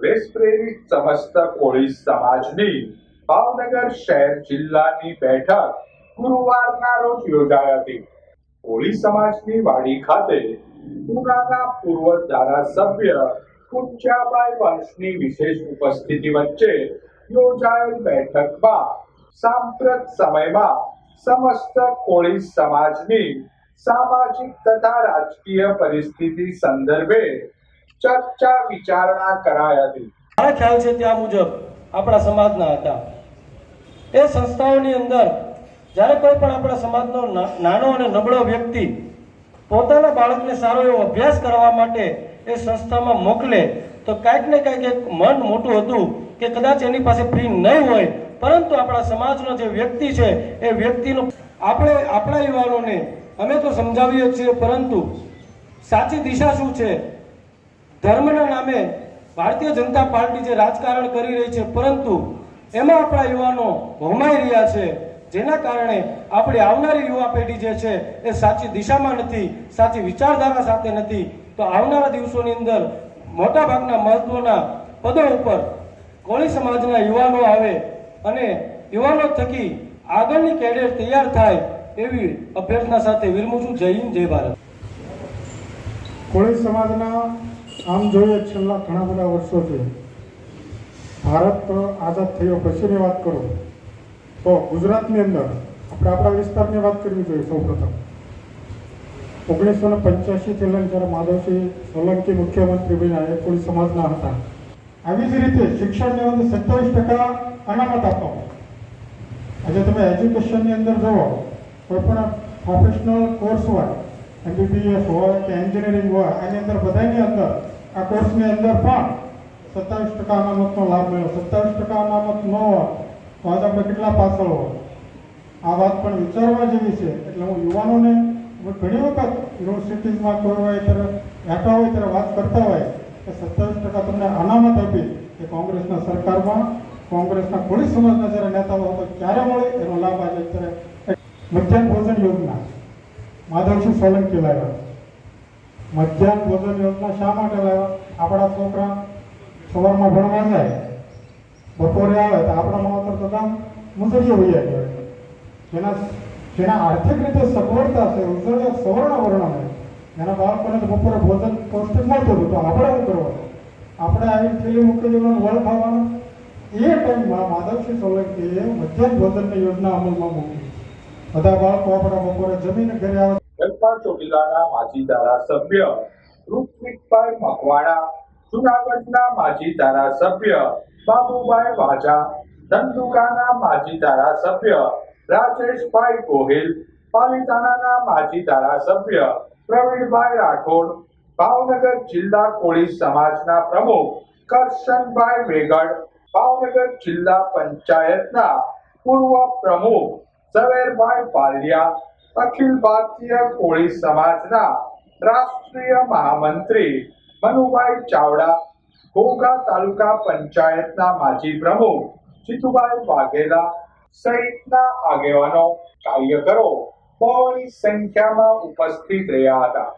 સમસ્ત કોળી સમાજની ભાવનગર શહેર જિલ્લાની બેઠક ગુરુવારના રોજ યોજાઈ હતી. કોળી સમાજની વાડી ખાતે પુરાના પૂર્વ ધારાસભ્ય કુંજાબાઈ વંશની વિશેષ ઉપસ્થિતિ વચ્ચે યોજાયેલ બેઠકમાં સાંપ્રત સમયમાં સમસ્ત કોળી સમાજની સામાજિક તથા રાજકીય પરિસ્થિતિ સંદર્ભે ચર્ચા વિચારણા કરાઈ હતી મારા ખ્યાલ છે ત્યાં મુજબ આપણા સમાજના હતા. એ સંસ્થાઓની અંદર જ્યારે કોઈ પણ આપણા સમાજનો નાનો અને નબળો વ્યક્તિ પોતાના બાળકને સારો એવો અભ્યાસ કરવા માટે એ સંસ્થામાં મોકલે, તો કાંઈક ને કાંઈક એક મન મોટું હતું કે કદાચ એની પાસે ફી નહીં હોય, પરંતુ આપણા સમાજનો જે વ્યક્તિ છે, એ વ્યક્તિનો આપણે, આપણા યુવાનોને અમે તો સમજાવીએ છીએ, પરંતુ સાચી દિશા શું છે? ધર્મના નામે ભારતીય જનતા પાર્ટી જે રાજકારણ કરી રહી છે, પરંતુ એમાં આપણા યુવાનો હોમાઈ રહ્યા છે, જેના કારણે આપણી આવનારી યુવા પેઢી જે છે, એ સાચી દિશામાં નથી, સાચી વિચારધારા સાથે નથી. તો આવનારા દિવસોની અંદર મોટાભાગના મહત્વના પદો ઉપર કોળી સમાજના યુવાનો આવે અને યુવાનો થકી આગળની કેડેટ તૈયાર થાય એવી અભ્યર્થના સાથે વિરમું છું. જય હિન્દ, જય ભારત. કોળી સમાજના આમ જોઈએ છેલ્લા ઘણા બધા વર્ષોથી ભારત આઝાદ થયો પછીની વાત કરો, તો ગુજરાતની અંદર આપણે આપણા વિસ્તારની વાત કરવી જોઈએ સૌપ્રથમ. ઓગણીસો ને પંચ્યાસીથી લઈને જ્યારે માધવસિંહ સોલંકી મુખ્યમંત્રી બન્યા, એ કોઈ સમાજના હતા. આવી જ રીતે શિક્ષણની અંદર સત્તાવીસ ટકા અનામત આપવામાં આજે તમે એજ્યુકેશનની અંદર જુઓ, કોઈ પણ પ્રોફેશનલ કોર્સ હોય એમબીબીએસ હોય કે એન્જિનિયરિંગ હોય એની અંદર બધાની અંદર, આ કોર્સની અંદર પણ સત્તાવીસ ટકા અનામતનો લાભ મળ્યો. સત્તાવીસ ટકા અનામત ન હોય તો આજે આપણે કેટલા પાછળ હોય આ વાત પણ વિચારવા જેવી છે. એટલે હું યુવાનોને ઘણી વખત યુનિવર્સિટીઝમાં કોઈ હોય ત્યારે બેઠા હોય ત્યારે વાત કરતા હોય કે સત્તાવીસ ટકા તમને અનામત આપી કે કોંગ્રેસના સરકારમાં, કોંગ્રેસના કોળી સમાજના જ્યારે નેતાઓ હતો ક્યારે મળે, એનો લાભ આજે અત્યારે મધ્યાહન ભોજન યોજના. માધવસિંહ સોલંકી લાવ્યા? મધ્યાહન ભોજન યોજના શા માટે લાવ્યા? આપણા છોકરા સવારમાં ભણવા જાય, બપોરે આવે તો આપણા માવતર તો કામ મુસરીએ વૈયા ગયા જેના જેના આર્થિક રીતે સગવડતા છે ઉજ્જવળ સવર્ણ વર્ણને એના બાળકોને તો બપોરે ભોજન પૌષ્ટિક મળતું હતું, તો આપણે શું કરવાનું? આપણે આવી થેલી મૂકી દેવાનું વળ ખાવાનું. એ ટાઈમમાં માધવસિંહ સોલંકીએ મધ્યાહન ભોજનની યોજના અમલમાં મૂકી. બધા માજી ધારાસભ્ય રાજેશભાઈ ગોહિલ, પાલીતાણાના માજી ધારાસભ્ય પ્રવીણભાઈ રાઠોડ, ભાવનગર જિલ્લા કોળી સમાજના પ્રમુખ કરશનભાઈ વેગડ, ભાવનગર જિલ્લા પંચાયતના પૂર્વ પ્રમુખ ઝવેરભાઈ પાલિયા અખિલ ભારતીય કોળી સમાજના રાષ્ટ્રીય મહામંત્રી મનુભાઈ ચાવડા ઘોઘા તાલુકા પંચાયતના માજી પ્રમુખ જીતુભાઈ વાઘેલા સહિતના આગેવાનો કાર્યકરો બહોળી સંખ્યામાં ઉપસ્થિત રહ્યા હતા